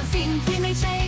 างสิ่งที่ไม่ใช่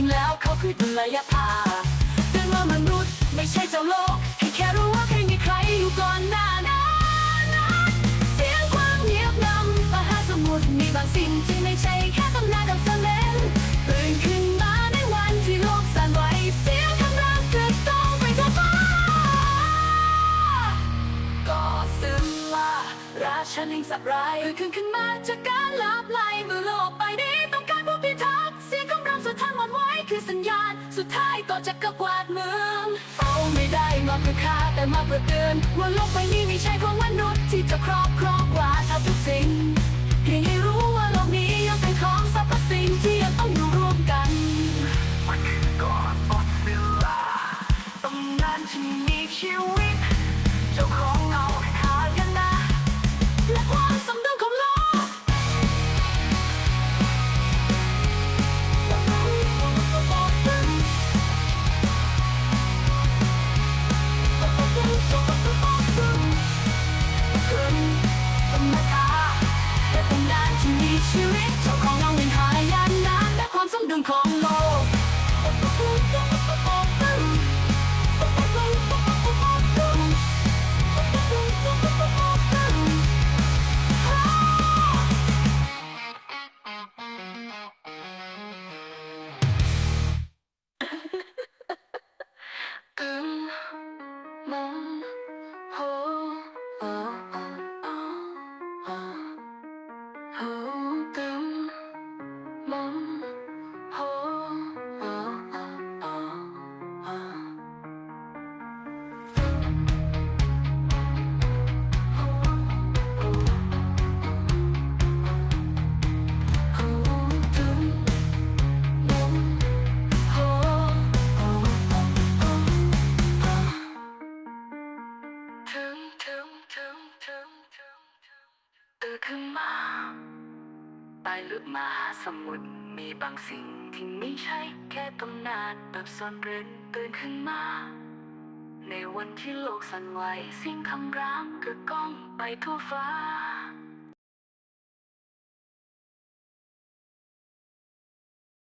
ริงแล้วเขาคือดุลยภาเตือนว่ามนุษย์ไม่ใช่เจ้าโลก ให้แค่รู้ว่าเคยมีใครอยู่ก่อนหน้านั้นเสียงความเงียบงำมหาสมุทรมีบางสิ่งที่ไม่ใช่แค่ตำนานดับเซเลนตื่นขึ้นมาในวันที่โลกสั่นไหวเสียงคำรามเกิดต้องไปทั่วฟ้าก็ซึมลาราชันแห่งสัตว์ร้ายขึ้นขึ้นมาจากการลับไหลเมื่อโลกไปนี้ เราสุดท้ายวันไว้คือสัญญาณ สุดท้ายก็จะกระกวาดเมืองเอาไม่ได้มาเพื่อฆ่าแต่มาเพื่อเตือนว่าโลกใบนี้ไม่ใช่ของมนุษย์ที่จะครอบครองกวาดเอาทุกสิ่งเพียงให้รู้ว่าโลกนี้ยังเป็นของสรรพสิ่งที่ยังต้องอยู่ร่วมกันมันคือก่อนหมดเวลาตำนานที่มีชีวิต เจ้าของเงา ธรรมดาแต่เป็นด้านที่มีชีวิตเจ้าของเราเป็นหายานะและความสมดุลของโลก ขึ้นมาใต้ลึกมหาสมุทรมีบางสิ่งที่ไม่ใช่แค่ตำนานแบบซ่อนเร้นตื่นขึ้นมา ในวันที่โลกสั่นไหวสิ่งคำรามกึกก้องไปทั่วฟ้า